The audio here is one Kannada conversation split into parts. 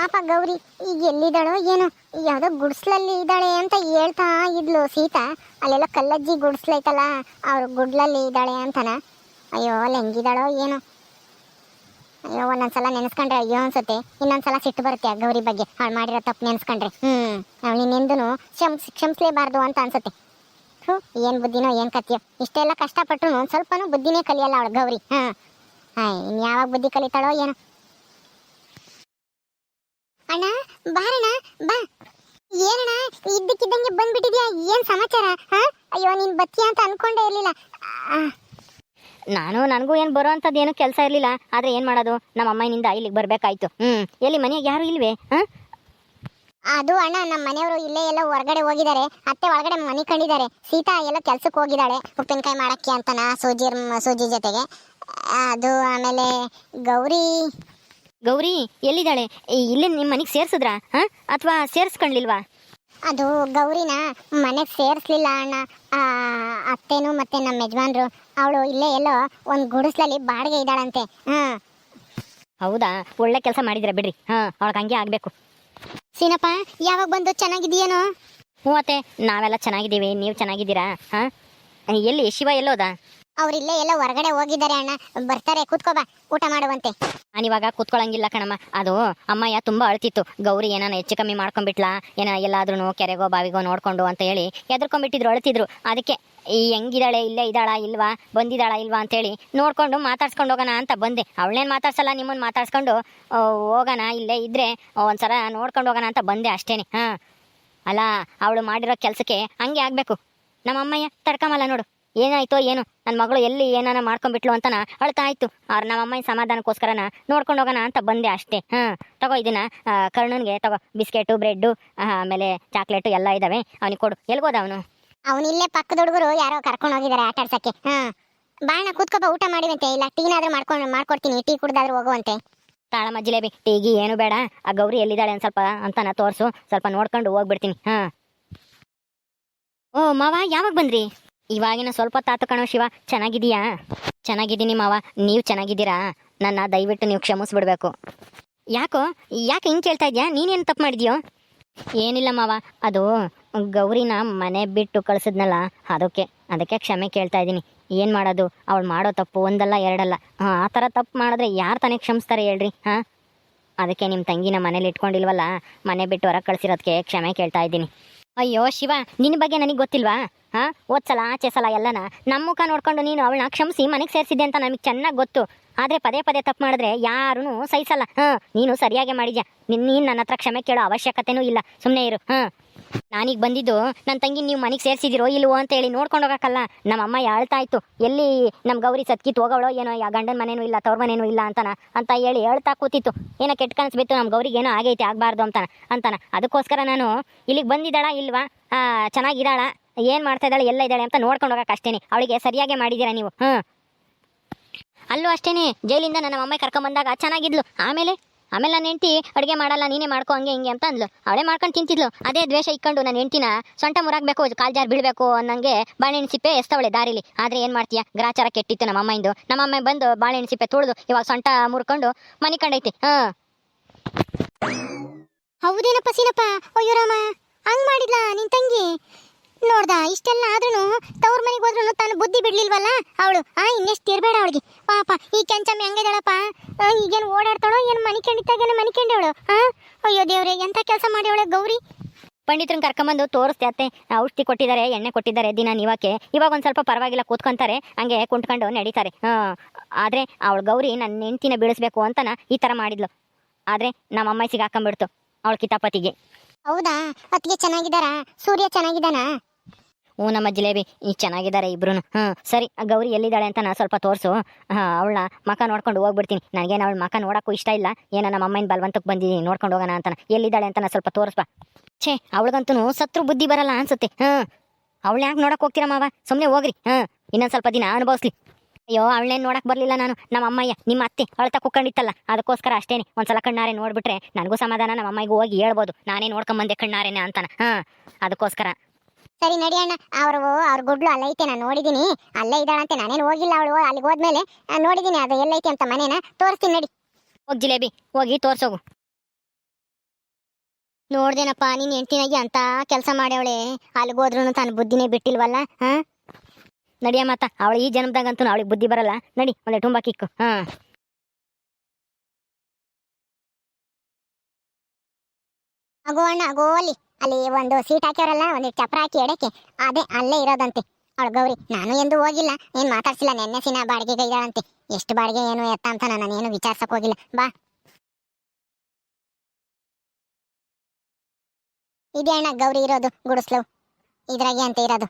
ಪಾಪ ಗೌರಿ, ಈಗ ಎಲ್ಲಿದ್ದಾಳೋ ಏನೋ ಯಾವುದೋ ಗುಡ್ಸ್ಲಲ್ಲಿ ಇದ್ದಾಳೆ ಅಂತ ಹೇಳ್ತಾ ಇದ್ಲು ಸೀತಾ. ಅಲ್ಲೆಲ್ಲ ಕಲ್ಲಜ್ಜಿ ಗುಡ್ಸ್ಲೈತಲ್ಲ, ಅವ್ರ ಗುಡ್ಲಲ್ಲಿ ಇದ್ದಾಳೆ ಅಂತನ. ಅಯ್ಯೋ, ಅಲ್ಲಿ ಹೆಂಗಿದ್ದಾಳೋ ಏನೋ. ಅಯ್ಯೋ, ಒಂದೊಂದ್ಸಲ ನೆನೆಸ್ಕೊಂಡ್ರೆ ಅಯ್ಯೋ ಅನ್ಸುತ್ತೆ. ಇನ್ನೊಂದ್ಸಲ ಸಿಟ್ಟು ಬರುತ್ತೆ ಗೌರಿ ಬಗ್ಗೆ. ಹಾಳು ಮಾಡಿರೋ ತಪ್ಪು ನೆನೆಸ್ಕೊಂಡ್ರೆ. ಹ್ಮ್, ಅವ್ಳು ನಿನ್ನೆಂದೂ ಕ್ಷಮ್ಸ್ ಕ್ಷಮಿಸ್ಲೇಬಾರ್ದು ಅಂತ ಅನ್ಸುತ್ತೆ. ಹ್ಞೂ ಏನು ಬುದ್ಧಿನೋ, ಏನು ಕತ್ತಿಯೋ. ಇಷ್ಟೆಲ್ಲ ಕಷ್ಟಪಟ್ಟರು ಸ್ವಲ್ಪನೂ ಬುದ್ಧಿನೇ ಕಲಿಯಲ್ಲ ಅವಳು ಗೌರಿ. ಹಾಂ ಹಾಂ ಇನ್ನು ಯಾವಾಗ ಬುದ್ಧಿ ಕಲಿತಾಳೋ ಏನೋ. ಅಣ್ಣ ಬಾರಣ್ಣ ಬಾ. ಏನಣ್ಣ ಇದ್ದಕ್ಕಿದ್ದಂಗೆ ಬಂದ್ಬಿಟ್ಟಿದ್ಯಾ? ಏನ್ ಸಮಾಚಾರ ಹಾ? ಅಯ್ಯೋ ನೀನ್ ಬತ್ತೀಯ ಅಂತ ಅನ್ಕೊಂಡೇ ಇರ್ಲಿಲ್ಲ. ನಾನು ನನಗೂ ಏನು ಬರೋ ಏನು ಕೆಲಸ ಇರಲಿಲ್ಲ. ಆದರೆ ಏನು ಮಾಡೋದು? ನಮ್ಮ ಅಮ್ಮನಿಂದ ಇಲ್ಲಿಗೆ ಬರಬೇಕಾಯ್ತು. ಹ್ಞೂ ಎಲ್ಲಿ ಮನೆಗೆ ಯಾರು ಇಲ್ವೇ? ಹಾಂ? ಅದು ಅಣ್ಣ ನಮ್ಮ ಮನೆಯವರು ಇಲ್ಲೇ ಎಲ್ಲ ಹೊರಗಡೆ ಹೋಗಿದ್ದಾರೆ. ಅತ್ತೆ ಒಳಗಡೆ ಮನೆ ಕಂಡಿದ್ದಾರೆ. ಸೀತಾ ಎಲ್ಲ ಕೆಲಸಕ್ಕೆ ಹೋಗಿದ್ದಾಳೆ. ಉಪ್ಪಿನಕಾಯಿ ಮಾಡಕ್ಕೆ ಅಂತನ ಸೂಜಿ ಸೂಜಿ ಜೊತೆಗೆ. ಅದು ಆಮೇಲೆ ಗೌರಿ. ಗೌರಿ ಎಲ್ಲಿದ್ದಾಳೆ? ಇಲ್ಲಿ ನಿಮ್ಮ ಮನೆಗೆ ಸೇರ್ಸಿದ್ರ? ಹಾಂ? ಅಥವಾ ಸೇರಿಸ್ಕೊಂಡ್ಲಿಲ್ವಾ? ಅದು ಗೌರಿನ ಮನೆಗೆ ಸೇರಿಸ್ಲಿಲ್ಲ ಅಣ್ಣ. ಆ, ಅತ್ತೆನೂ ಮತ್ತೆ ನಮ್ಮ ಯಜಮಾನ್ರು ಅವಳು ಇಲ್ಲೇ ಎಲ್ಲೋ ಒಂದು ಗುಡಿಸ್ಲಲ್ಲಿ ಬಾಡಿಗೆ ಇದ್ದಾಳಂತೆ. ಹಾಂ. ಹೌದಾ? ಒಳ್ಳೆ ಕೆಲಸ ಮಾಡಿದ್ರೆ ಬಿಡ್ರಿ. ಹಾಂ ಅವಳಿಗೆ ಹಂಗೆ ಆಗಬೇಕು. ಸೀನಪ್ಪ ಯಾವಾಗ ಬಂದು ಚೆನ್ನಾಗಿದೆಯೇನೋ ಹ್ಞೂ ಅತ್ತೆ ನಾವೆಲ್ಲ ಚೆನ್ನಾಗಿದ್ದೀವಿ ನೀವು ಚೆನ್ನಾಗಿದ್ದೀರಾ? ಹಾಂ? ಎಲ್ಲಿ ಶಿವ ಎಲ್ಲೋದ? ಅವ್ರಿಲ್ಲೇ ಎಲ್ಲ ಹೊರಗಡೆ ಹೋಗಿದ್ದಾರೆ ಅಣ್ಣ. ಬರ್ತಾರೆ, ಕೂತ್ಕೋ ಬಾ, ಊಟ ಮಾಡುವಂತೆ. ನಾನಿವಾಗ ಕೂತ್ಕೊಳ್ಳಂಗಿಲ್ಲ ಕಣಮ್ಮ. ಅದು ಅಮ್ಮಯ್ಯ ತುಂಬಾ ಅಳ್ತಿತ್ತು. ಗೌರಿ ಏನಾನ ಹೆಚ್ಚು ಕಮ್ಮಿ ಮಾಡ್ಕೊಂಡ್ಬಿಟ್ಲಾ? ಏನ ಎಲ್ಲಾದ್ರೂ ಕೆರೆಗೋ, ಬಾವಿಗೋ ನೋಡ್ಕೊಂಡು ಅಂತ ಹೇಳಿ ಎದ್ರಕೊಂಡ್ಬಿಟ್ಟಿದ್ರು ಅಳ್ತಿದ್ರು. ಅದಕ್ಕೆ ಈ ಹೆಂಗಿದಾಳೆ ಇಲ್ಲೇ ಇದ್ದಾಳಾ, ಇಲ್ವಾ, ಬಂದಿದ್ದಾಳಾ, ಇಲ್ವಾ ಅಂತೇಳಿ ನೋಡ್ಕೊಂಡು ಮಾತಾಡ್ಸ್ಕೊಂಡು ಹೋಗೋಣ ಅಂತ ಬಂದೆ. ಅವಳೇನ್ ಮಾತಾಡ್ಸಲ್ಲ ನಿಮ್ಮನ್ನು ಮಾತಾಡ್ಸ್ಕೊಂಡು ಹೋಗೋಣ, ಇಲ್ಲೇ ಇದ್ರೆ ಒಂದ್ಸಲ ನೋಡ್ಕೊಂಡು ಹೋಗೋಣ ಅಂತ ಬಂದೆ ಅಷ್ಟೇನೆ. ಹಾಂ. ಅಲ್ಲ, ಅವಳು ಮಾಡಿರೋ ಕೆಲಸಕ್ಕೆ ಹಂಗೆ ಆಗಬೇಕು. ನಮ್ಮ ಅಮ್ಮಯ್ಯ ತಡ್ಕಮಲ್ಲ ನೋಡು. ಏನಾಯ್ತೋ ಏನು ನನ್ನ ಮಗಳು ಎಲ್ಲಿ ಏನಾನ ಮಾಡ್ಕೊಂಡ್ಬಿಟ್ಲು ಅಂತನ ಅಳ್ತಾ ಆಯ್ತು ಅವ್ರ ನಮ್ಮ ಅಮ್ಮನ ಸಮಾಧಾನಕ್ಕೋಸ್ಕರನ ನೋಡ್ಕೊಂಡು ಹೋಗೋಣ ಅಂತ ಬಂದೆ ಅಷ್ಟೇ. ಹಾಂ ತಗೋ ಇದನ್ನ ಕರ್ಣನ್ಗೆ ತಗೋ ಬಿಸ್ಕೆಟು ಬ್ರೆಡ್ಡು ಆಮೇಲೆ ಚಾಕ್ಲೇಟು ಎಲ್ಲ ಇದಾವೆ. ಅವನಿಗೆ ಕೊಡು. ಎಲ್ಗೋದ ಅವನು? ಅವನಿಲ್ಲೇ ಪಕ್ಕದ ಹುಡುಗರು ಯಾರೋ ಕರ್ಕೊಂಡು ಹೋಗಿದ್ದಾರೆ ಆಟ ಆಡ್ಸಕ್ಕೆ. ಹಾ ಬಾಣ ಕೂತ್ಕೋ ಬಾ ಊಟ ಮಾಡಿವಂತೆ. ಇಲ್ಲ ಟೀನಾದ್ರೂ ಮಾಡ್ಕೊಂಡು ಮಾಡ್ಕೊಡ್ತೀನಿ. ಟೀ ಕುಡ್ದಾದ್ರೂ ಹೋಗುವಂತೆ. ತಾಳಮ್ಮ ಜಿಲೇಬಿ ಟೀಗಿ ಏನು ಬೇಡ. ಆ ಗೌರಿ ಎಲ್ಲಿದ್ದಾಳೆ ಒಂದು ಸ್ವಲ್ಪ ಅಂತನ ತೋರಿಸು. ಸ್ವಲ್ಪ ನೋಡ್ಕೊಂಡು ಹೋಗ್ಬಿಡ್ತೀನಿ. ಹಾಂ. ಓ ಮಾವ ಯಾವಾಗ ಬಂದ್ರಿ? ಇವಾಗಿನ ಸ್ವಲ್ಪ ತಾತು ಕಣೋ ಶಿವ ಚೆನ್ನಾಗಿದೀಯಾ ಚೆನ್ನಾಗಿದ್ದೀನಿ ಮಾವ, ನೀವು ಚೆನ್ನಾಗಿದ್ದೀರಾ? ನನ್ನ ದಯವಿಟ್ಟು ನೀವು ಕ್ಷಮಿಸ್ಬಿಡ್ಬೇಕು. ಯಾಕೋ, ಯಾಕೆ ಹಿಂಗೆ ಕೇಳ್ತಾ ಇದ್ದೀಯಾ ನೀನೇನು ತಪ್ಪು ಮಾಡಿದ್ಯೋ? ಏನಿಲ್ಲ ಮಾವ, ಅದು ಗೌರಿನ ಮನೆ ಬಿಟ್ಟು ಕಳಿಸಿದ್ನಲ್ಲ, ಅದಕ್ಕೆ ಅದಕ್ಕೆ ಕ್ಷಮೆ ಕೇಳ್ತಾ ಇದ್ದೀನಿ. ಏನು ಮಾಡೋದು? ಅವಳು ಮಾಡೋ ತಪ್ಪು ಒಂದಲ್ಲ ಎರಡಲ್ಲ. ಹಾಂ, ಆ ಥರ ತಪ್ಪು ಮಾಡಿದ್ರೆ ಯಾರು ತಾನೇ ಕ್ಷಮಿಸ್ತಾರೆ ಹೇಳ್ರಿ, ಹಾಂ? ಅದಕ್ಕೆ ನಿಮ್ಮ ತಂಗಿನ ಮನೇಲಿ ಇಟ್ಕೊಂಡಿಲ್ವಲ್ಲ, ಮನೆ ಬಿಟ್ಟು ಹೊರಗೆ ಕಳಿಸಿರೋದಕ್ಕೆ ಕ್ಷಮೆ ಕೇಳ್ತಾ ಇದ್ದೀನಿ. ಅಯ್ಯೋ ಶಿವ ನಿನ್ನ ಬಗ್ಗೆ ನನಗೆ ಗೊತ್ತಿಲ್ವಾ? ಹಾ? ಓದ್ಸಲ ಆಚೆ ಸಲ ಎಲ್ಲನ. ನಮ್ಮ ಮುಖ ನೋಡ್ಕೊಂಡು ನೀನು ಅವಳನ್ನ ಕ್ಷಮಿಸಿ ಮನೆಗೆ ಸೇರಿಸಿದ್ದೆ ಅಂತ ನಮಗೆ ಚೆನ್ನಾಗಿ ಗೊತ್ತು. ಆದರೆ ಪದೇ ಪದೇ ತಪ್ಪು ಮಾಡಿದ್ರೆ ಯಾರೂ ಸಹಿಸಲ್ಲ. ಹಾಂ, ನೀನು ಸರಿಯಾಗಿ ಮಾಡಿದ್ಯಾ? ನೀನು ನನ್ನ ಹತ್ರ ಕ್ಷಮೆ ಕೇಳೋ ಅವಶ್ಯಕತೆನೂ ಇಲ್ಲ. ಸುಮ್ಮನೆ ಇರು. ಹಾಂ. ನಾನೀಗ ಬಂದಿದ್ದು ನನ್ನ ತಂಗಿ ನೀವು ಮನೆಗೆ ಸೇರಿಸಿದಿರೋ ಇಲ್ವೋ ಅಂತ ಹೇಳಿ ನೋಡ್ಕೊಂಡು ಹೋಗಕ್ಕಲ್ಲ. ನಮ್ಮ ಅಮ್ಮ ಹೇಳ್ತಾ ಇತ್ತು ಎಲ್ಲಿ ನಮ್ಮ ಗೌರಿ ಸತ್ಕಿತ್ತು ಹೋಗೋಳೋ ಏನೋ ಯಾ ಗಂಡನ ಮನೇನೂ ಇಲ್ಲ, ತವ್ರ ಮನೇನೂ ಇಲ್ಲ ಅಂತಾನ, ಅಂತ ಹೇಳಿ ಹೇಳ್ತಾ ಕೂತಿತ್ತು. ಏನೋ ಕೆಟ್ಟ ಕನಸ್ಬಿತ್ತು ನಮ್ಮ ಗೌರಿಗೆ ಏನೋ ಆಗೈತೆ, ಆಗಬಾರ್ದು ಅಂತಾನ ಅಂತಾನ. ಅದಕ್ಕೋಸ್ಕರ ನಾನು, ಇಲ್ಲಿಗೆ ಬಂದಿದ್ದಾಳ ಇಲ್ವಾ? ಚೆನ್ನಾಗಿದ್ದಾಳ, ಏನು ಮಾಡ್ತಾ ಇದ್ದಾಳೆ, ಎಲ್ಲ ಇದ್ದಾಳೆ ಅಂತ ನೋಡ್ಕೊಂಡು ಹೋಗಕ್ಕೆ ಅಷ್ಟೇ ಅವಳಿಗೆ ಸರಿಯಾಗಿ ಮಾಡಿದ್ದೀರಾ ನೀವು? ಹ್ಞೂ ಅಲ್ಲೂ ಅಷ್ಟೇನೆ, ಜೈಲಿಂದ ನನ್ನ ಅಮ್ಮ ಕರ್ಕೊಂಬಂದಾಗ ಚೆನ್ನಾಗಿದ್ಲು. ಆಮೇಲೆ? ಆಮೇಲೆ ನನ್ನ ಹೆಂಡತಿ ಅಡುಗೆ ಮಾಡಲ್ಲ, ನೀನೇ ಮಾಡ್ಕೊ, ಹಂಗೆ, ಹಿಂಗೆ ಅಂತ ಅಂದ್ಲು ಅವಳೇ ಮಾಡ್ಕೊಂಡು ತಿಂತಿದ್ಲು. ಅದೇ ದ್ವೇಷ ಇಕ್ಕೊಂಡು ನನ್ನ ಹೆಂಡತಿನ ಸೊಂಟ ಮುರಾಗಬೇಕು ಕಾಲ್ ಜಾರ್ ಬೀಳಬೇಕು ಅನ್ನಂಗೆ ಬಾಳೆಹಣ್ಣು ಸಿಪ್ಪೆ ಎಸ್ತವಳೆ ದಾರಿಲಿ. ಆದರೆ ಏನು ಮಾಡ್ತೀಯ? ಗ್ರಾಚಾರ ಕೆಟ್ಟಿತ್ತು ನಮ್ಮ ಅಮ್ಮಯಿಂದ. ನಮ್ಮ ಅಮ್ಮ ಬಂದು ಬಾಳೆಹಣ್ಣು ಸಿಪ್ಪೆ ತೊಳೆದು ಇವಾಗ ಸೊಂಟ ಮುರ್ಕೊಂಡು ಮನೆ ಕಂಡೈತಿ. ಹಾಂ. ಹೌದೇನಪ್ಪ ಸೀನಪ್ಪ? ಅಯ್ಯೋ ರಾಮ, ಹಂಗ್ ಮಾಡಿದ್ಲಾ ನಿನ್ ತಂಗಿ? ನೋಡ್ದ ಇಷ್ಟೆಲ್ಲ ಆದ್ರೂ ತವ್ರ ಮನೆಗೆ ಹೋದ್ರು ತಾನು ಬುದ್ಧಿ ಬಿಡ್ಲಿಲ್ವಲ್ಲ? ಅವಳು ಆ ಇನ್ನೆಷ್ಟು ತಿರ್ಬೇಡ ಅವಳಿಗೆ. ಪಾಪ ಈ ಕೆಂಚಮ್ಮ ಹಂಗಿದಾಳಪ್ಪ. ಈಗೇನು ಓಡಾಡ್ತಾಳೋ ಏನು ಮನೆ ಕಂಡಿತ್ತಾಗೇನು ಮನೆ ಕಂಡವಳು? ಹಾ ಅಯ್ಯೋ ದೇವ್ರೆ ಎಂತ ಕೆಲಸ ಮಾಡಿ ಗೌರಿ? ಪಂಡಿತರನ್ನ ಕರ್ಕೊಂಬಂದು ತೋರಿಸ್ತೆ ಅತ್ತೆ. ಔಷಧಿ ಕೊಟ್ಟಿದ್ದಾರೆ ಎಣ್ಣೆ ಕೊಟ್ಟಿದ್ದಾರೆ ದಿನ ನೀವಕ್ಕೆ. ಇವಾಗ ಒಂದು ಸ್ವಲ್ಪ ಪರವಾಗಿಲ್ಲ ಕೂತ್ಕೊಂತಾರೆ ಹಂಗೆ ಕುಂಟ್ಕೊಂಡು ನಡೀತಾರೆ. ಹಾಂ ಆದರೆ ಅವಳು ಗೌರಿ ನನ್ನ ಹೆಂಡ್ತಿನ ಬೀಳಿಸ್ಬೇಕು ಅಂತನ ಈ ಥರ ಮಾಡಿದ್ಲು. ಆದರೆ ನಮ್ಮ ಅಮ್ಮ ಹಾಕೊಂಬಿಡ್ತು ಅವಳ ಕಿತಾಪತಿಗೆ. ಹೌದಾ? ಅತ್ತಿಗೆ ಚೆನ್ನಾಗಿದ್ದಾರಾ? ಸೂರ್ಯ ಚೆನ್ನಾಗಿದ್ದಾನಾ? ಹ್ಞೂ ನಮ್ಮ ಜಿಲೇಬಿ, ಈ ಚೆನ್ನಾಗಿದ್ದಾರೆ ಇಬ್ರು ಹ್ಞೂ, ಸರಿ ಗೌರಿ ಎಲ್ಲಿದ್ದಾಳೆ ಅಂತ ನಾನು ಸ್ವಲ್ಪ ತೋರಿಸು. ಹಾಂ, ಅವಳ ಮಕ ನೋಡ್ಕೊಂಡು ಹೋಗ್ಬಿಡ್ತೀನಿ. ನನಗೇನು ಅವಳ ಮಕ ನೋಡೋಕ್ಕೂ ಇಷ್ಟ ಇಲ್ಲ. ಏನೋ ನಮ್ಮ ಅಮ್ಮನ ಬಲವಂತಕ್ಕೆ ಬಂದಿದ್ದೀನಿ, ನೋಡ್ಕೊಂಡು ಹೋಗೋಣ ಅಂತ ಎಲ್ಲಿದ್ದಾಳೆ ಅಂತ ನಾನು ಸ್ವಲ್ಪ ತೋರಿಸ್ಬಾ. ಛೇ, ಅವಳಿಗಂತೂ ಸತ್ರು ಬುದ್ಧಿ ಬರಲ್ಲ ಅನ್ಸುತ್ತೆ. ಹಾಂ, ಅವಳು ಯಾಕೆ ನೋಡಕ್ಕೆ ಹೋಗ್ತೀರಾ ಮಾವ? ಸುಮ್ಮನೆ ಹೋಗ್ರಿ. ಹಾಂ, ಇನ್ನೊಂದು ಸ್ವಲ್ಪ ದಿನ ಅನುಭವಿಸ್ಲಿ. ಅಯ್ಯೋ, ಅವಳೇನು ನೋಡಕ್ಕೆ ಬರಲಿಲ್ಲ ನಾನು. ನಮ್ಮ ಅಮ್ಮಯ್ಯ, ನಿಮ್ಮ ಅತ್ತೆ ಅಳ್ತಾ ಕುಕ್ಕಂಡಿತ್ತಲ್ಲ. ಅದಕ್ಕೋಸ್ಕರ ಅಷ್ಟೇನೆ. ಒಂದ್ಸಲ ಕಣ್ಣಾರೆ ನೋಡ್ಬಿಟ್ರೆ ನನಗೂ ಸಮಾಧಾನ, ನಮ್ಮ ಅಮ್ಮಾಯಿಗೂ ಹೋಗಿ ಹೇಳ್ಬೋದು. ನಾನೇ ನೋಡ್ಕೊಂಬಂದೆ ಕಣ್ಣಾರೇನೆ ಅಂತಾನೆ. ಹಾಂ, ಅದಕ್ಕೋಸ್ಕರ. ಸರಿ, ನಡಿ ಅಣ್ಣ. ಅವರು, ಅವ್ರ ಗುಡ್ಲು ಅಲ್ಲೈತೆ ನಾನು ನೋಡಿದ್ದೀನಿ ಅಲ್ಲೇ ಇದ್ದಾಳಂತೆ ನಾನೇನು ಹೋಗಿಲ್ಲ ಅವಳು. ಅಲ್ಲಿಗೆ ಹೋದ್ಮೇಲೆ ನೋಡಿದ್ದೀನಿ ಅದು ಎಲ್ಲೈತೆ ಅಂತ ಮನೇನ. ತೋರಿಸ್ತೀನಿ, ನಡಿ. ಹೋಗಿ ಜಿಲೇಬಿ, ಹೋಗಿ ತೋರ್ಸೋಗು. ನೋಡ್ದೇನಪ್ಪ, ನೀನ್ ಹೆಂಡ್ತಿನಾಗಿ ಅಂತ ಕೆಲಸ ಮಾಡ್ಯವಳೆ. ಅಲ್ಗೋದ್ರೂ ತಾನು ಬುದ್ಧಿನೇ ಬಿಟ್ಟಿಲ್ವಲ್ಲ, ಹಾ? ನಡಿಯ ಮಾತ ಅವಳು ಈ ಜನ್ಮದಾಗಂತೂ ಅವಳಿಗೆ ಬುದ್ಧಿ ಬರಲ್ಲ. ನಡಿ ಒಳ್ಳೆ ತುಂಬಾ ಕಿಕ್ಕು, ಹಾ? ಅಣ್ಣ ಆಗೋ ಅಲ್ಲಿ. ಒಂದು ಸೀಟ್ ಹಾಕ್ಯಾರಲ್ಲ ಒಂದು ಚಪ್ರ ಹಾಕಿ ಎಡಕ್ಕೆ. ಅದೇ ಅಲ್ಲೇ ಇರೋದಂತೆ. ಅವಳು ಗೌರಿ ನಾನು ಎಂದು ಹೋಗಿಲ್ಲ. ಏನ್ ಮಾತಾಡ್ಸಿಲ್ಲ ನೆನ್ನೆ ಸಿನ ಬಾಡಿಗೆ ಕೈದಾಳಂತೆ. ಎಷ್ಟು ಬಾಡಿಗೆ ಏನು ಎತ್ತ ಅಂತ ನಾನು ಏನು ವಿಚಾರ್ಸಕ್ ಹೋಗಿಲ್ಲ. ಬಾ. ಇದೇ ಅಣ್ಣ ಗೌರಿ ಇರೋದು ಗುಡಿಸ್ಲು. ಇದ್ರಾಗೆ ಅಂತ ಇರೋದು.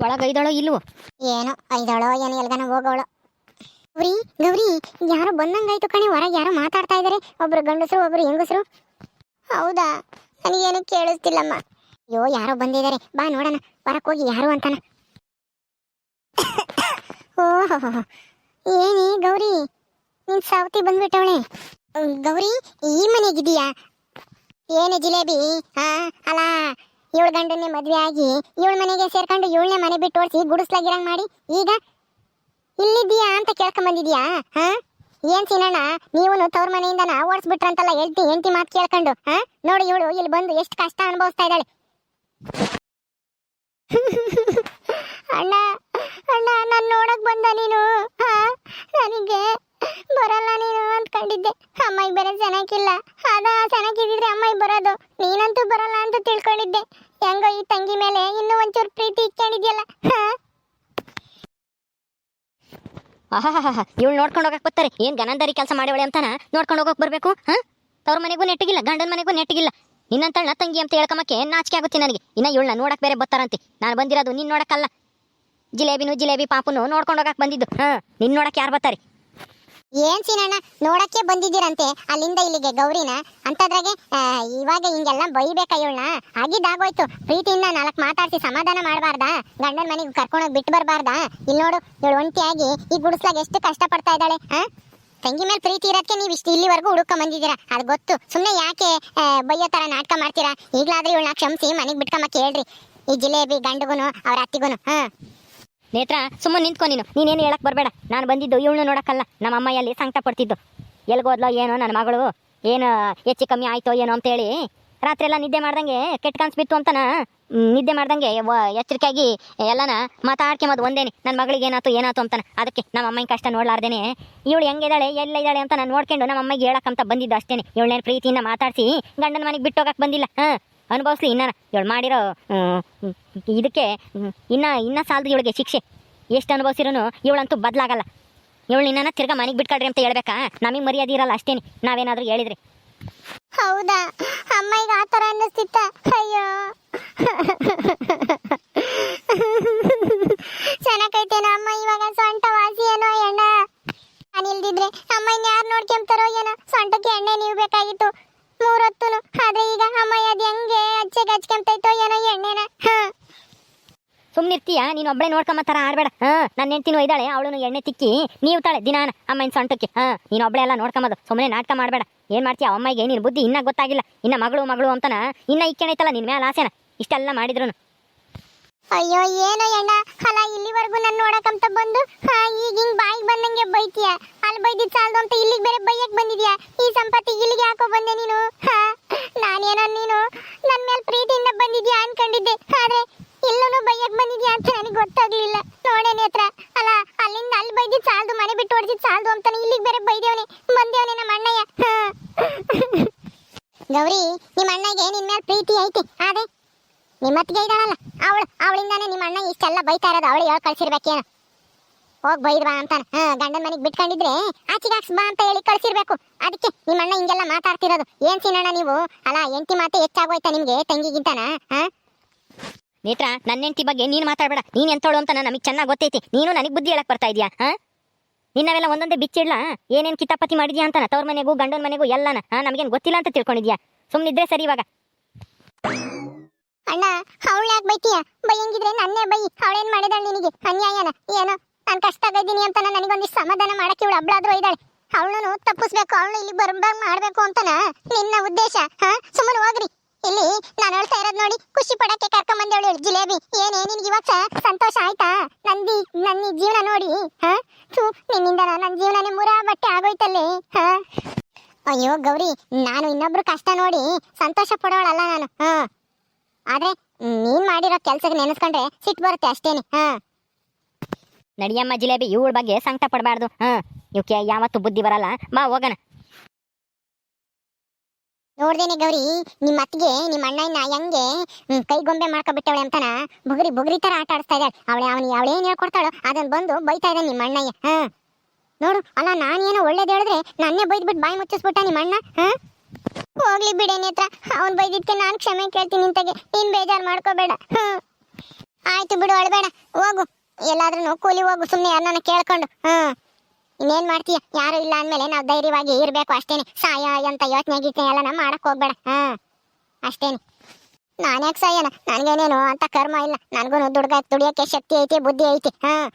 ಒಳಗೈದಳೋ ಇಲ್ವೋ? ಏನೋ ಐದಳೋ ಏನು ಎಲ್ಗನ ಹೋಗೋಳು. ಗೌರಿ ಗೌರಿ ಯಾರು ಬಂದಂಗಾಯ್ತು ಕಣೆ ಹೊರಗೆ ಯಾರೋ ಮಾತಾಡ್ತಾ ಇದಾರೆ. ಒಬ್ರು ಗಂಡಸರು ಒಬ್ರು ಹೆಂಗಸರು. ಹೌದಾ? ನನಗೇನು ಕೇಳಿಸ್ತಿಲ್ಲಮ್ಮ. ಅಯ್ಯೋ, ಯಾರೋ ಬಂದಿದ್ದಾರೆ. ಬಾ, ನೋಡೋಣ. ಹೊರಕ್ಕೆ ಹೋಗಿ ಯಾರು ಅಂತಾನ? ಓಹೋ, ಏನಿ ಗೌರಿ? ನಿನ್ ಸಾವತಿ ಬಂದ್ಬಿಟ್ಟವಳೆ. ಗೌರಿ, ಈ ಮನೆಗಿದೀಯಾ ಏನು ಜಿಲೇಬಿ? ಹಾ ಅಲ್ಲ ಇವಳ ಗಂಡನ್ನೇ ಮದ್ವೆ ಆಗಿ ಇವಳ ಮನೆಗೆ ಸೇರ್ಕೊಂಡು ಇವಳನ್ನೇ ಮನೆ ಬಿಟ್ಟು ಓಡಿಸಿ ಗುಡಿಸ್ಲಾಗಿರಂಗ್ ಮಾಡಿ ಈಗ ಇಲ್ಲಿದ್ದೀಯಾ ಅಂತ ಕೇಳ್ಕೊಂಡ್ ಬಂದಿದ್ಯಾ ಹಾ? ಏನ್ ಸೀನಣ್ಣ ನೀವು ತವ್ರ ಮನೆಯಿಂದನ ಓಡಿಸ್ಬಿಟ್ರಂತಲ್ಲ ಹೇಳ್ತಿ ಹೆಂಡತಿ ಮಾತು ಕೇಳ್ಕೊಂಡು, ಹಾ? ನೋಡಿ ಇವಳು, ಇಲ್ಲಿ ಬಂದು ಎಷ್ಟು ಕಷ್ಟ ಅನುಭವಿಸ್ತಾ ಇದ್ದಾಳೆ. ಅಣ್ಣ ಅಣ್ಣ, ನಾನು ನೋಡಕ್ ಬಂದ ನೀನು? ಹಾ? ನನಗೆ ಬರಲ್ಲ ನೀನು ಅಂದ್ಕೊಂಡಿದ್ದೆ. ಅಮ್ಮಾಯಿ ಬೇರೆ ಚೆನ್ನಾಗಿಲ್ಲ. ಅದ ಚೆನ್ನಾಗಿದ್ದಿದ್ರೆ ಅಮ್ಮಾಯಿ ಬರೋದು. ನೀನಂತೂ ಬರಲ್ಲ ಅಂತ ತಿಳ್ಕೊಂಡಿದ್ದೆ. ಹೆಂಗೋ ಈ ತಂಗಿ ಮೇಲೆ ಇನ್ನೂ ಒಂಚೂರು ಪ್ರೀತಿ ಇಟ್ಕೊಂಡಿದ್ಯಲ್ಲ, ಹಾ? ಆಹಾಹಾ ಇವಳು ನೋಡ್ಕೊಂಡು ಹೋಗಕ್ ಬರ್ತಾರೆ ಏನ್ ಗನಂದಾರಿ ಕೆಲಸ ಮಾಡಿವಳೆ ಅಂತಾನ? ನೋಡ್ಕೊಂಡು ಹೋಗಕ್ ಬರ್ಬೇಕು, ಹ? ತವ್ರ ಮನೆಗೂ ನೆಟ್ಟಿಗಿಲ್ಲ, ಗಂಡನ ಮನೆಗೂ ನೆಟ್ಟಿಗಿಲ್ಲ. ನಿನ್ನಂತಳ ತಂಗಿ ಅಂತ ಹೇಳ್ಕಮಕ್ಕೆ ನಾಚಿಕೆ ಆಗುತ್ತೆ ನನಗೆ. ಇನ್ನ ಇವಳನ್ನ ನೋಡಕ್ ಬೇರೆ ಬರ್ತಾರಂತೆ. ನಾನು ಬಂದಿರೋದು ನಿನ್ ನೋಡಕ್ಕಲ್ಲ. ಜಿಲೇಬಿನೂ ಜಿಲೇಬಿ ಪಾಪುನು ನೋಡ್ಕೊಂಡು ಹೋಗಕ್ ಬಂದಿದ್ದು. ಹ, ನಿನ್ ನೋಡಕ್ ಯಾರು ಬರ್ತಾರೆ? ಏನ್ ಸೀನಣ್ಣ ನೋಡಕ್ಕೆ ಬಂದಿದ್ದೀರಂತೆ. ಅಲ್ಲಿಂದ ಇಲ್ಲಿಗೆ, ಗೌರಿನ. ಅಂತದ್ರಾಗೆ ಇವಾಗ ಹಿಂಗೆಲ್ಲ ಬೈಬೇಕ ಇವಳನ್ನ? ಆಗಿದ್ದಾಗೋಯ್ತು. ಪ್ರೀತಿಯಿಂದ ನಾಲ್ಕು ಮಾತಾಡ್ಸಿ ಸಮಾಧಾನ ಮಾಡಬಾರ್ದಾ? ಗಂಡನ ಮನೆಗೆ ಕರ್ಕೊಂಡೋಗಿ ಬಿಟ್ಟು ಬರಬಾರ್ದಾ? ಇಲ್ಲಿ ನೋಡು, ಇವಳು ಒಂಟಿಯಾಗಿ ಈ ಗುಡಿಸ್ಲಾಗ ಎಷ್ಟು ಕಷ್ಟ ಪಡ್ತಾ ಇದ್ದಾಳೆ, ಆ? ತಂಗಿ ಮೇಲೆ ಪ್ರೀತಿ ಇರೋದಕ್ಕೆ ನೀವು ಇಷ್ಟು ಇಲ್ಲಿವರೆಗೂ ಹುಡುಕ ಬಂದಿದ್ದೀರಾ? ಅದು ಗೊತ್ತು. ಸುಮ್ಮನೆ ಯಾಕೆ ಬೈಯೋ ಥರ ನಾಟಕ ಮಾಡ್ತೀರಾ? ಈಗಲಾದ್ರೆ ಇವಳನ್ನ ಕ್ಷಮಿಸಿ ಮನೆಗೆ ಬಿಟ್ಕೊಂಬ ಕೇಳ್ರಿ ಈ ಜಿಲೇಬಿ ಗಂಡಗುನು, ಅವ್ರ ಅತ್ತಿಗೂನು, ಹಾ. ನೇತ್ರ ಸುಮ್ಮನೆ ನಿಂತ್ಕೊ ನೀನು. ನೀನೇನು ಹೇಳಕ್ ಬರಬೇಡ. ನಾನು ಬಂದಿದ್ದು ಇವಳನ್ನ ನೋಡಕ್ಕಲ್ಲ. ನಮ್ಮ ಅಮ್ಮ ಎಲ್ಲಿ ಸಂಕಟ ಪಡ್ತಿದ್ದು ಎಲ್ಗೋದ್ಲೋ ಏನೋ ನನ್ನ ಮಗಳು? ಏನು ಹೆಚ್ಚು ಕಮ್ಮಿ ಆಯ್ತೋ ಏನೋ ಅಂತೇಳಿ. ರಾತ್ರಿ ಎಲ್ಲ ನಿದ್ದೆ ಮಾಡ್ದಂಗೆ ಕೆಟ್ಟ ಕನ್ಸ್ ಬಿತ್ತು ಅಂತನ? ನಿದ್ದೆ ಮಾಡ್ದಂಗೆ ಎಚ್ಚರಿಕೆಯಾಗಿ ಎಲ್ಲನ ಮಾತಾಡ್ಕೊಂಬೋದು ಒಂದೇನೆ. ನನ್ನ ಮಗಳಿಗೆ ಏನಾಯ್ತು ಏನಾಯ್ತು ಅಂತಾನ. ಅದಕ್ಕೆ ನಮ್ಮ ಅಮ್ಮನ ಕಷ್ಟ ನೋಡ್ಲಾರ್ದೇನೆ. ಇವಳು ಹೆಂಗಿದ್ದಾಳೆ ಎಲ್ಲ ಇದ್ದಾಳೆ ಅಂತ ನಾನು ನೋಡ್ಕೊಂಡು ನಮ್ಮ ಅಮ್ಮಗೆ ಹೇಳಕ್ಕಂತ ಬಂದಿದ್ದು ಅಷ್ಟೇನೆ. ಇವಳನ್ನ ಪ್ರೀತಿಯಿಂದ ಮಾತಾಡಿಸಿ ಗಂಡನ ಮನೆಗೆ ಬಿಟ್ಟು ಹೋಗಕ್ಕೆ ಬಂದಿಲ್ಲ. ಹಾಂ. ಅನುಭವಿಸ್ಲಿ ಇನ್ನ ಇವಳು ಮಾಡಿರೋ ಇದಕ್ಕೆ, ಇನ್ನ ಇನ್ನ ಸಾಲದು ಇವಳಿಗೆ ಶಿಕ್ಷೆ. ಎಷ್ಟು ಅನುಭವಿಸಿರೋನು ಇವಳಂತೂ ಬದಲಾಗಲ್ಲ. ಇವಳು ನಿನ್ನ ತಿರ್ಗಾ ಮನೆಗೆ ಬಿಟ್ಕೊಳ್ರಿ ಅಂತ ಹೇಳ್ಬೇಕಾ? ನಮಗೆ ಮರ್ಯಾದೆ ಇರಲ್ಲ, ಅಷ್ಟೇನೆ. ನಾವೇನಾದ್ರೂ ಹೇಳಿದ್ರಿ. ಹೌದಾ? ಅಮ್ಮ ಈಗ ಆ ಥರ ಅನ್ನಿಸ್ತಿತ್ತ? ಅಯ್ಯೋ. ಚೆನ್ನಾಗೈತೇನ ಅಮ್ಮ, ಇವಾಗ ಸೊಂಟ ವಾಸಿ ಏನೋ ಎಣ್ಣ ನಾನು ಇಲ್ದಿದ್ರೆ ಅಮ್ಮ ಇನ್ಯಾರು ನೋಡ್ಕೊಂತಾರೋ ಏನೋ. ಸೊಂಟಕ್ಕೆ ಎಣ್ಣೆ ನೀವು ಬೇಕಾಗಿತ್ತು ಮೂರೊತ್ತುನು. ಆದ್ರೆ ಈಗ ಅಮ್ಮ ಅದು ಹೆಂಗೆ ಅಚ್ಚೆಗೆ ಹಚ್ಕೊಂತೈತೋ ಏನೋ ಎಣ್ಣೆನ. ಹಾ. ಸುಮ್ಮನಿರ್ತೀಯ ನೀನು ಒಬ್ಬಳೆ ನೋಡ್ಕೊಂಬ ಥರ ಆಡ್ಬೇಡ. ಹಾಂ. ನನ್ನ ಹೆಂಡ್ತಿನೂ ಇದ್ದಾಳೆ ಅವಳನ್ನು ಎಣ್ಣೆ ತಿಕ್ಕಿ ನೀವು ತಾಳೆ ದಿನಾನ ಅಮ್ಮನ ಸೊಂಟಕ್ಕೆ. ಹಾಂ. ನೀನು ಒಬ್ಬಳೆ ಎಲ್ಲ ನೋಡ್ಕೊಂಬೋದು. ಸುಮ್ಮನೆ ನಾಟಕ ಮಾಡಬೇಡ. ಏನು ಮಾಡ್ತೀಯ ಅಮ್ಮಗೆ ನಿನ್ನ ಬುದ್ಧಿ ಇನ್ನೂ ಗೊತ್ತಾಗಿಲ್ಲ. ಇನ್ನ ಮಗಳು ಮಗಳು ಅಂತನ? ಇನ್ನ ಇಕ್ಕೇನೈತಲ್ಲ ನಿನ್ನ ಮೇಲೆ ಆಸೆನ? ಇಷ್ಟೆಲ್ಲ ಮಾಡಿದ್ರು ಅಯ್ಯೋ ಏನೋ ಎಣ್ಣ ಅಲ್ಲ ಇಲ್ಲಿವರೆಗೂ ನನ್ನ ನೋಡಕಂತ ಬಂದು ಹಾ ಈಗ ಹಿಂಗೆ ಬಾಯಿಗೆ ಬಂದಂಗೆ ಬೈತೀಯ? ಅಲ್ಲಿ ಬೈದಿದ್ ಸಾಲದು ಅಂತ ಇಲ್ಲಿಗೆ ಬೇರೆ ಬೈಯಕ್ ಬಂದಿದ್ಯಾ? ಈ ಸಂಪತ್ತಿ ಇಲ್ಲಿಗೆ ಯಾಕೋ ಬಂದೆ ನೀನು? ನಾನೇನೋ ನೀನು? ನನ್ನ ಮೇಲೆ ಪ್ರೀತಿಯಿಂದ ಬಂದಿದ್ಯಾ ಅನ್ಕೊಂಡಿದ್ದೆ. ಆದ್ರೆ ಇಲ್ಲೂ ಬೈಯಕ್ ಬಂದಿದ್ಯಾ ಅಂತ ನನಗೆ ಗೊತ್ತಾಗ್ಲಿಲ್ಲ. ನೋಡೇನೆ ಹತ್ರ. ಅಲ್ಲ, ಅಲ್ಲಿಂದ ಅಲ್ಲಿ ಬೈದಿದ್ ಸಾಲದು ಮನೆ ಬಿಟ್ಟು ಹೊಡೆದಿದ್ ಸಾಲದು ಅಂತಾನೆ ಇಲ್ಲಿಗೆ ಬೇರೆ ಬೈದೇವನೆ. ಬಂದೇವನೆ ನಮ್ಮ ಅಣ್ಣಯ್ಯ. ಗೌರಿ, ನಿಮ್ಮ ಅಣ್ಣಗೆ ನಿನ್ ಮೇಲೆ ಪ್ರೀತಿ ಐತಿ. ಆದ್ರೆ ನಿಮ್ಮತ್ತಿಗೆ ಇದ್ದಾಳಲ್ಲ. ಅವಳು, ಅವಳಿಂದಾನೆ ನಿಮ್ಮ ಅಣ್ಣ ಇಷ್ಟೆಲ್ಲ ಬೈತಾ ಇರೋದು. ಅವಳು ಹೇಳ್ ಕಳ್ಸಿರ್ಬೇಕೇನು ಹೋಗ್ ಬೈದ್ ಬಾ ಅಂತಾನೆ. ಗಂಡನ ಮನೆಗೆ ಬಿಟ್ಕೊಂಡಿದ್ರೆ ಆಚೆಗೆ ಹಾಕ್ಸ್ ಬಾ ಅಂತ ಹೇಳಿ ಕಳ್ಸಿರ್ಬೇಕು. ಅದಕ್ಕೆ ನಿಮ್ಮ ಅಣ್ಣ ಹಿಂಗೆಲ್ಲ ಮಾತಾಡ್ತಿರೋದು. ಏನ್ ಸೀನಣ್ಣ ನೀವು? ಅಲ್ಲ ಎಂಟಿ ಮಾತೆ ಹೆಚ್ಚಾಗೋಯ್ತಾ ನಿಮ್ಗೆ ತಂಗಿಗಿಂತಾನ ನೇತ್ರ ನನ್ನ ಹೆಂಡತಿ ಬಗ್ಗೆ ನೀನು ಮಾತಾಡಬೇಡ. ನೀನು ಎಂತೋಳು ಅಂತ ನಮಗೆ ಚೆನ್ನಾಗಿ ಗೊತ್ತೈತಿ. ನೀನು ನನಗೆ ಬುದ್ಧಿ ಹೇಳಕ್ ಬರ್ತಾ ಇದೆಯಾ ಹಾಂ? ನಿನ್ನವೆಲ್ಲ ಒಂದೊಂದೇ ಬಿಚ್ಚಿಡ್ಲ? ಏನೇನು ಕಿತಾಪತಿ ಮಾಡಿದ್ಯಾ ಅಂತ ತವ್ರ ಮನೆಗೂ ಗಂಡನ ಮನೆಗೂ ಎಲ್ಲನ? ನಮಗೇನ್ ನಮಗೇನು ಗೊತ್ತಿಲ್ಲ ಅಂತ ತಿಳ್ಕೊಂಡಿದ್ಯಾ? ಸುಮ್ಮನಿದ್ರೆ ಸರಿ ಇವಾಗ. ಅಣ್ಣ ಅವಳು ಯಾಕೆ ಬೈತೀಯ ಬೈಯಂಗಿದ್ರೆ ನನ್ನೇ ಬೈ. ಅವಳೇನ್ ಮಾಡಿದಾಳೆ ನಿನಗೆ? ಅನ್ಯಾಯನ? ಏನೋ? ನಾನು ಕಷ್ಟ ಆಗಿದ್ದೀನಿ ಅಂತ ನನಗೊಂದಿಷ್ಟು ಸಮಾಧಾನ ಮಾಡಕ್ಕೆ ಇವಳು ಹಬ್ಳಾದ್ರೂ ಇದ್ದಾಳೆ. ಅವಳನ್ನು ತಪ್ಪಿಸ್ಬೇಕು ಅವಳು ಇಲ್ಲಿ ಬರ್ಬಾರ್ದು ಮಾಡ್ಬೇಕು ಅಂತನ? ನಿನ್ನ ಉದ್ದೇಶ, ಹಾ? ಸುಮ್ಮನೆ ಹೋಗ್ರಿ. ಇಲ್ಲಿ ನಾನು ಹೇಳ್ತಾ ಇರೋದು ನೋಡಿ, ಖುಷಿ ಪಡಕ್ಕೆ ಕರ್ಕೊಂಡ್ ಬಂದವಳು ಜಿಲೇಬಿ. ಏನೇ, ನಿನ್ಗೆ ಇವತ್ತ ಸಂತೋಷ ಆಯ್ತಾ? ನಂದಿ ನನ್ನ ಜೀವನ ನೋಡಿ, ಹಾ? ಥೂ, ನಿನ್ನಿಂದ ನನ್ನ ಜೀವನನೇ ಮುರ ಬಟ್ಟೆ ಆಗೋಯ್ತಲ್ಲಿ, ಹಾ? ಅಯ್ಯೋ ಗೌರಿ, ನಾನು ಇನ್ನೊಬ್ರು ಕಷ್ಟ ನೋಡಿ ಸಂತೋಷ ಪಡೋಳಲ್ಲ ನಾನು, ಹಾ? ಆದ್ರೆ ನೀನ್ ಮಾಡಿರೋ ಕೆಲ್ಸಕ್ಕೆ ನೆನೆಸ್ಕೊಂಡ್ರೆ ಸಿಟ್ಟು ಬರುತ್ತೆ ಅಷ್ಟೇನೆ, ಹಾ? ನಡಿಯಮ್ಮ ಜಿಲೇಬಿ, ಇವಳ ಬಗ್ಗೆ ಸಂಕಟ ಪಡಬಾರ್ದು. ಹಾ ಇವಕ್ಕೆ ಯಾವತ್ತು ಬುದ್ಧಿ ಬರಲ್ಲ. ಬಾ, ಹೋಗಣ. ನೋಡ್ದೇನೆ ಗೌರಿ ನಿಮ್ಮ ಅತ್ತಿಗೆ ನಿಮ್ಮ ಅಣ್ಣನ ಹೆಂಗೆ ಕೈಗೊಂಬೆ ಮಾಡ್ಕೊಬಿಟ್ಟವಳೆ ಅಂತಾನ? ಬುಗುರಿ ಬುಗುರಿ ತರ ಆಟ ಆಡಿಸ್ತಾ ಇದ್ದಾಳೆ. ಅವಳೆ ಅವನಿಗೆ ಅವಳೇನು ಹೇಳ್ಕೊಡ್ತಾಳೋ ಅದನ್ನ ಬಂದು ಬೈತಾ ಇದ್ದಾನೆ ನಿಮ್ಮ ಅಣ್ಣಯ್ಯ. ಹಾ. ನೋಡು ಅಲ್ಲ ನಾನೇನೋ ಒಳ್ಳೇದು ಹೇಳಿದ್ರೆ ನನ್ನೇ ಬೈದ್ಬಿಟ್ಟು ಬಾಯಿ ಮುಚ್ಚಿಸ್ಬಿಟ್ಟ ನಿಮ್ಮ ಅಣ್ಣ? ಹಾ? ಹೋಗ್ಲಿ ಬಿಡೇನಿ ಹತ್ರ ಅವ್ನ್ ಬೈದಿದ್ಕೆ ನಾನು ಕ್ಷಮೆ ಕೇಳ್ತೀನಿ ನಿಂತಗೆ. ನೀನು ಬೇಜಾರ್ ಮಾಡ್ಕೋಬೇಡ. ಹ ಆಯ್ತು ಬಿಡು, ಅಳ್ಬೇಡ. ಹೋಗು. ಎಲ್ಲಾದ್ರೂ ಕೂಲಿ ಹೋಗು ಸುಮ್ಮನೆ ಯಾರನ್ನ ಕೇಳ್ಕೊಂಡು, ಹ್ಮ್. ಇನ್ನೇನ್ ಮಾಡ್ತೀಯ? ಯಾರು ಇಲ್ಲ ಅಂದ್ಮೇಲೆ ನಾವು ಧೈರ್ಯವಾಗಿ ಇರಬೇಕು ಅಷ್ಟೇನೆ. ಸಾಯ ಅಂತ ಯೋಚನೆ ಗೀಚನೆ ಎಲ್ಲ ನಾ ಮಾಡಕ್ ಹೋಗ್ಬೇಡ ಹಾ ಅಷ್ಟೇನೆ. ನಾನ್ಯಾಕೆ ಸಾಯನ? ನನಗೇನೇನು ಅಂತ ಕರ್ಮ ಇಲ್ಲ. ನನಗೂ ದುಡ್ಗ ದುಡಿಯೋಕೆ ಶಕ್ತಿ ಐತಿ, ಬುದ್ಧಿ ಐತಿ ಹಾ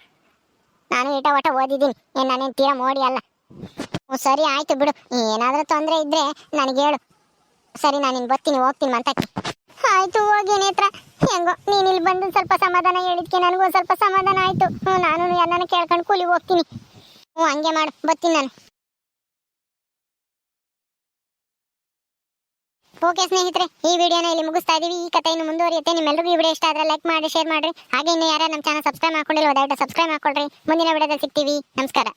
ನಾನು ಈಟ ಒಟ ಓದಿದ್ದೀನಿ. ಏನ್ ನಾನೇನ್ ತೀರಾ ಮೋಡಿ ಅಲ್ಲ. ಸರಿ ಆಯ್ತು ಬಿಡು. ಏನಾದರೂ ತೊಂದರೆ ಇದ್ರೆ ನನಗೆ ಹೇಳು. ಸರಿ, ನಾನು ಬರ್ತೀನಿ, ಹೋಗ್ತೀನಿ ಮಂತಕ್ಕೆ ಆಯ್ತು, ಹೋಗಿ ನೇತ್ರ. ಹೆಂಗೋ, ನೀನ್ ಇಲ್ಲಿ ಬಂದು ಸ್ವಲ್ಪ ಸಮಾಧಾನ ಹೇಳಿದ್ಕೆ, ನನಗೂ ಸ್ವಲ್ಪ ಸಮಾಧಾನ ಆಯ್ತು. ನಾನು ಎಲ್ಲಾನು ಕೇಳ್ಕೊಂಡು ಕೂಲಿ ಹೋಗ್ತೀನಿ. ಹ್ಞೂ ಹಂಗೆ ಮಾಡು, ಬರ್ತೀನಿ ನಾನು. ಓಕೆ ಸ್ನೇಹಿತರೆ, ಈ ವಿಡಿಯೋನ ಇಲ್ಲಿ ಮುಗಿಸ್ತಾ ಇದೀವಿ. ಈ ಕಥೆ ಇನ್ನು ಮುಂದುವರಿಯುತ್ತೆ. ನಿಮ್ಮೆಲ್ಲರಿಗೂ ಈ ವಿಡಿಯೋ ಇಷ್ಟ ಆದ್ರೆ ಲೈಕ್ ಮಾಡಿ ಶೇರ್ ಮಾಡ್ರಿ. ಹಾಗೆ ಇನ್ನು ಯಾರು ನಮ್ಮ ಚಾನಲ್ ಸಬ್ಸ್ಕ್ರೈಬ್ ಮಾಡ್ಕೊಂಡಿಲ್ಲ ದಯವಿಟ್ಟು ಸಬ್ಸ್ಕ್ರೈಬ್ ಮಾಡ್ಕೊಳ್ರಿ. ಮುಂದಿನ ವಿಡಿಯೋದಲ್ಲಿ ಸಿಗ್ತೀವಿ. ನಮಸ್ಕಾರ.